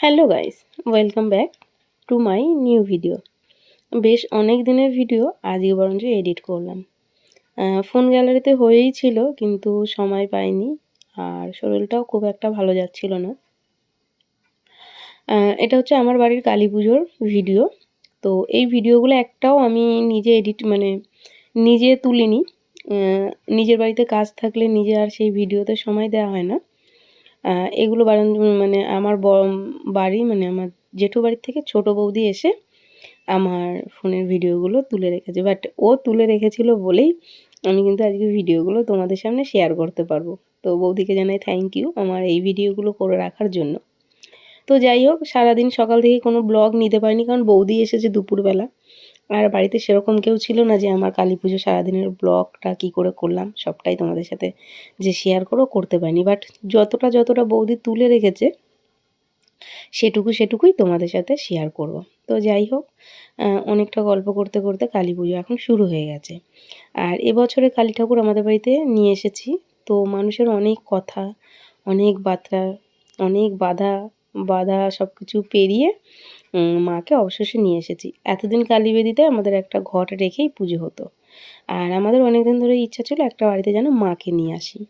Hello guys, welcome back to my new video. বেশ অনেক দিনের ভিডিও, আজকে বরঞ্চ এডিট করলাম। ফোন গ্যালারিতে হয়েই ছিল, কিন্তু সময় পাইনি, আর শরীরটাও খুব একটা ভালো যাচ্ছিল না। এটা হচ্ছে আমার বাড়ির কালী পুজোর ভিডিও। তো এই ভিডিওগুলো একটাও আমি নিজে এডিট মানে নিজে তুলিনি। নিজের বাড়িতে কাজ থাকলে নিজে আর সেই ভিডিওতে সময় দেওয়া হয় না। এগুলো মানে আমার বাড়ি মানে আমার জেঠু বাড়ির থেকে ছোট বৌদি এসে আমার ফোনের ভিডিওগুলো তুলে রেখেছে। বাট ও তুলে রেখেছিল বলেই আমি কিন্তু আজকে ভিডিওগুলো তোমাদের সামনে শেয়ার করতে পারব। তো বৌদিকে জানাই থ্যাংক ইউ আমার এই ভিডিওগুলো করে রাখার জন্য। তো যাই হোক, সারাদিন সকাল থেকে কোনো ব্লগ নিতে পারিনি কারণ বৌদি এসেছে দুপুরবেলা। আর বাড়িতে সেরকম কেউ ছিল না যে আমার কালী পুজো সারাদিনের ব্লগটা কী করে করলাম, সবটাই তোমাদের সাথে যে শেয়ার করো করতে পারিনি। বাট যতটা যতটা বৌদি তুলে রেখেছে, সেটুকু সেটুকুই তোমাদের সাথে শেয়ার করব। তো যাই হোক অনেকটা গল্প করতে করতে কালী পুজো এখন শুরু হয়ে গেছে। আর এবছরে কালী ঠাকুর আমাদের বাড়িতে নিয়ে এসেছি। তো মানুষের অনেক কথা, অনেক বার্তা, অনেক বাধা বাধা সব কিছু পেরিয়ে মাকে অবশেষে নিয়ে এসেছি। এতদিন কালীবেদিতে আমাদের একটা ঘট রেখেই পুজো হতো। আর আমাদের অনেক দিন ধরে ইচ্ছা ছিল একটা বাড়িতে যেন মাকে নিয়ে আসি।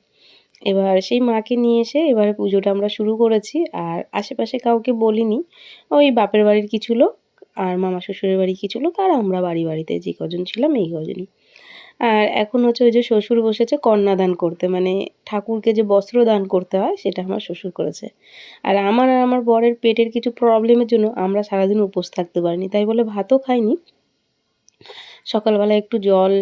এবার সেই মাকে নিয়ে এসে এবারে পুজোটা আমরা শুরু করেছি। আর আশেপাশে কাউকে বলিনি। ওই বাপের বাড়ির কিছু লোক আর মামা শ্বশুরের বাড়ি কিছু লোক আর আমরা বাড়ি বাড়িতে যে কজন ছিলাম, এই কজনই। আর এখন হচ্ছে ওই যে শ্বশুর বসেছে কন্যাদান করতে মানে ঠাকুরকে যে বস্ত্র দান করতে হয় সেটা আমার শ্বশুর করেছে। আর আমার আর আমার বরের পেটের কিছু প্রবলেমের জন্য আমরা সারাদিন উপোস থাকতে পারিনি, তাই বলে ভাতও খাইনি। সকালবেলা একটু জল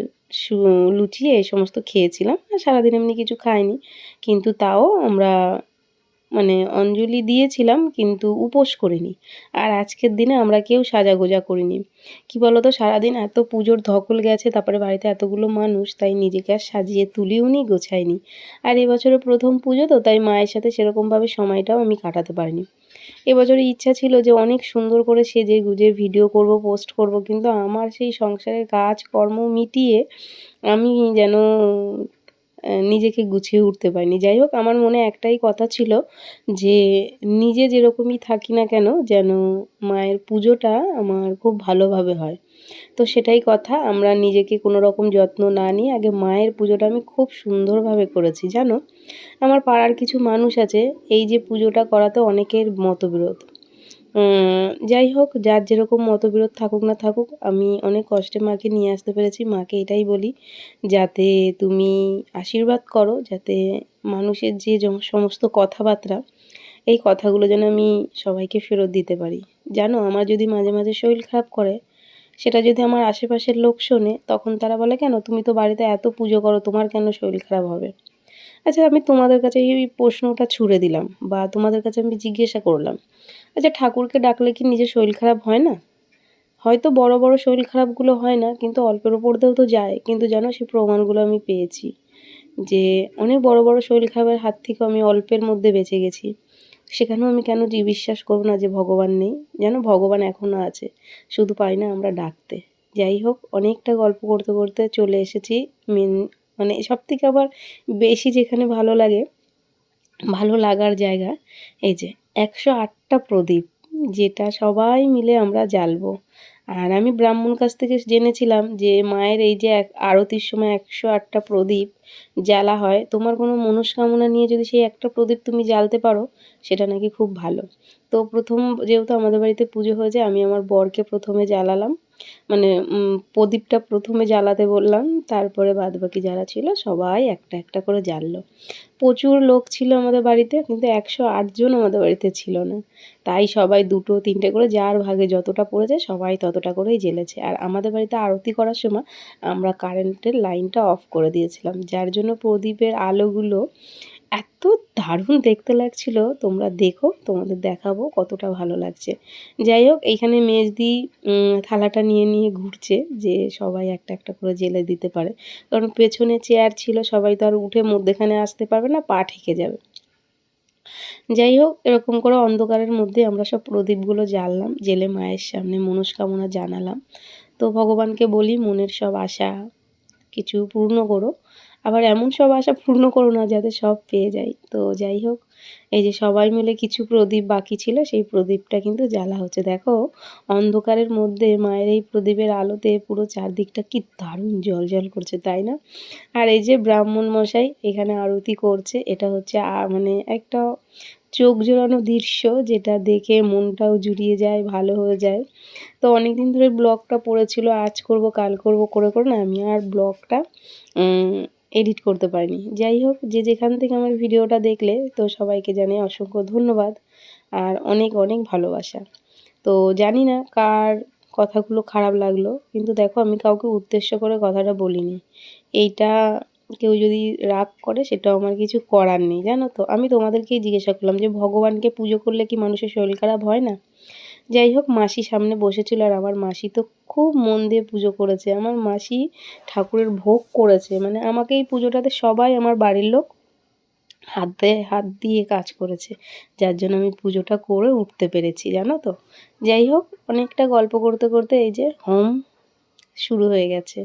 লুচিয়ে এই সমস্ত খেয়েছিলাম, আর সারাদিন এমনি কিছু খাইনি। কিন্তু তাও আমরা মানে অঞ্জলি দিয়েছিলাম, কিন্তু উপোস করিনি। আর আজকের দিনে আমরা কেউ সাজাগোজা করিনি। কি বলো তো সারাদিন এত পুজোর ধকল গেছে, তারপরে বাড়িতে এতগুলো মানুষ, তাই নিজেকে আর সাজিয়ে তুলিও নি, গোছাইনি। আর এবছরের প্রথম পুজো তো, তাই মায়ের সাথে সেরকমভাবে সময়টাও আমি কাটাতে পারিনি। এবছরে ইচ্ছা ছিল যে অনেক সুন্দর করে সেজে গুজে ভিডিও করব, পোস্ট করব, কিন্তু আমার সেই সংসারের কাজ কর্ম মিটিয়ে আমি যেন নিজেকে গুছিয়ে উঠতে পারিনি। যাই হোক, আমার মনে একটাই কথা ছিল যে, নিজে যেরকমই থাকি না কেন, যেন মায়ের পুজোটা আমার খুব ভালোভাবে হয়। তো সেটাই কথা, আমরা নিজেকে কোনো রকম যত্ন না নিয়ে আগে মায়ের পুজোটা আমি খুব সুন্দরভাবে করেছি, জানো? আমার পাড়ার কিছু মানুষ আছে, এই যে পুজোটা করাতে অনেকের মতবিরোধ। যাই হোক, যার যেরকম মতবিরোধ থাকুক না থাকুক, আমি অনেক কষ্টে মাকে নিয়ে আসতে পেরেছি। মাকে এটাই বলি যাতে তুমি আশীর্বাদ করো, যাতে মানুষের যে সমস্ত কথাবার্তা, এই কথাগুলো যেন আমি সবাইকে ফেরত দিতে পারি। জানো, আমার যদি মাঝে মাঝে শরীর খারাপ করে, সেটা যদি আমার আশেপাশের লোক শোনে, তখন তারা বলে, কেন, তুমি তো বাড়িতে এত পুজো করো, তোমার কেন শরীর খারাপ হবে? আচ্ছা আমি তোমাদের কাছে এই প্রশ্নটা ছুড়ে দিলাম বা তোমাদের কাছে আমি জিজ্ঞাসা করলাম। আচ্ছা ঠাকুরকে ডাকলে কি নিজের শরীর খারাপ হয় না? হয়তো বড় বড় শরীর খারাপগুলো হয় না, কিন্তু অল্পের ওপর দিয়েও তো যায়। কিন্তু জানো, সেই প্রমাণগুলো আমি পেয়েছি যে অনেক বড় বড় শরীর খারাপের হাত থেকে আমি অল্পের মধ্যে বেঁচে গেছি। সেখানেও আমি কেন যে বিশ্বাস করব না যে ভগবান নেই? যেন ভগবান এখনও আছে। শুধু পাই না আমরা ডাকতে। যাই হোক, অনেকটা গল্প করতে করতে চলে এসেছি। মেন মানে সব থেকে আবার বেশি যেখানে ভালো লাগে, ভালো লাগার জায়গা, এই যে একশো আটটা প্রদীপ, যেটা সবাই মিলে আমরা জ্বালবো। আর আমি ব্রাহ্মণ কাছ থেকে জেনেছিলাম যে মায়ের এই যে এক আরতির সময় একশো আটটা প্রদীপ জ্বালা হয়, তোমার কোনো মনস্কামনা নিয়ে যদি সেই একটা প্রদীপ তুমি জ্বালতে পারো, সেটা নাকি খুব ভালো। তো প্রথম যেহেতু আমাদের বাড়িতে পুজো হয়েছে, আমি আমার বরকে প্রথমে জ্বালালাম। মানে প্রদীপটা প্রথমে জ্বালাতে বললাম, তারপরে বাদবাকি যারা ছিল সবাই একটা একটা করে জ্বাললো। প্রচুর লোক ছিল আমাদের বাড়িতে, কিন্তু একশো আটজন আমাদের বাড়িতে ছিল না। তাই সবাই দুটো, তিনটে করে যার ভাগে যতটা পড়েছে সবাই ততটা করেই জ্বেলেছে। আর আমাদের বাড়িতে আরতি করার সময় আমরা কারেন্টের লাইনটা অফ করে দিয়েছিলাম, যার জন্য প্রদীপের আলোগুলো এত দারুণ দেখতে লাগছিল। তোমরা দেখো, তোমাদের দেখাবো কতটা ভালো লাগছে। যাই হোক, এইখানে মেজদি থালাটা নিয়ে নিয়ে ঘুরছে যে সবাই একটা একটা করে জেলে দিতে পারে। কারণ পেছনে চেয়ার ছিল, সবাই তো আর উঠে মধ্যেখানে আসতে পারবে না, পা ঠেকে যাবে। যাই হোক, এরকম করে অন্ধকারের মধ্যে আমরা সব প্রদীপগুলো জ্বাললাম, জেলে মায়ের সামনে মনস্কামনা জানালাম। তো ভগবানকে বলি, মনের সব আশা কিছু পূর্ণ করো। আবার এমন সব আশা পূর্ণ করো না যাতে সব পেয়ে যাই তো যাই হোক, এই যে সবাই মিলে কিছু প্রদীপ বাকি ছিল, সেই প্রদীপটা কিন্তু জ্বালা হচ্ছে। দেখো, অন্ধকারের মধ্যে মায়ের এই প্রদীপের আলোতে পুরো চারদিকটা কি দারুণ জল জল করছে, তাই না? আর এই যে ব্রাহ্মণ মশাই এখানে আরতি করছে, এটা হচ্ছে মানে একটা চোখ জোড়ানো দৃশ্য যেটা দেখে মনটাও জুড়িয়ে যায়, ভালো হয়ে যায়। তো অনেক দিন ধরে ব্লগটা পড়েছিল, আজ করব, কাল করব, করে করে না, আমি আর ব্লগটা এডিট করতে পারিনি। যাই হোক যে যেখান থেকে আমার ভিডিওটা দেখলে, তো সবাইকে জানিয়ে অসংখ্য ধন্যবাদ আর অনেক অনেক ভালোবাসা। তো জানি না কার কথাগুলো খারাপ লাগল, কিন্তু দেখো আমি কাউকে উদ্দেশ্য করে কথাটা বলিনি। এইটা কেউ যদি রাগ করে, সেটাও আমার কিছু করার নেই, জানো তো? আমি তোমাদেরকেই জিজ্ঞাসা করলাম যে, ভগবানকে পুজো করলে কি মানুষের শরীর খারাপ হয় না? যাই হোক, মাসি সামনে বসেছিল আর আমার মাসি তো খুব মন দিয়ে পুজো করেছে। আমার মাসি ঠাকুরের ভোগ করেছে। মানে আমাকে এই পুজোটাতে সবাই আমার বাড়ির লোক হাত দিয়ে হাত দিয়ে কাজ করেছে। যার জন্য আমি পুজোটা করে উঠতে পেরেছি, জানো তো? যাই হোক, অনেকটা গল্প করতে করতে এই যে হোম শুরু হয়ে গেছে।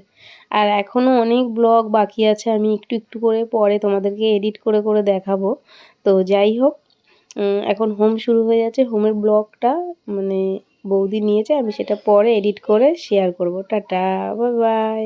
আর এখনও অনেক ব্লগ বাকি আছে, আমি একটু একটু করে পরে তোমাদেরকে এডিট করে করে দেখাবো। তো যাই হোক এখন হোম শুরু হয়ে যাচ্ছে হোমের ব্লগটা মানে বৌদি নিয়েছে, আমি সেটা পরে এডিট করে শেয়ার করব। Tata bye bye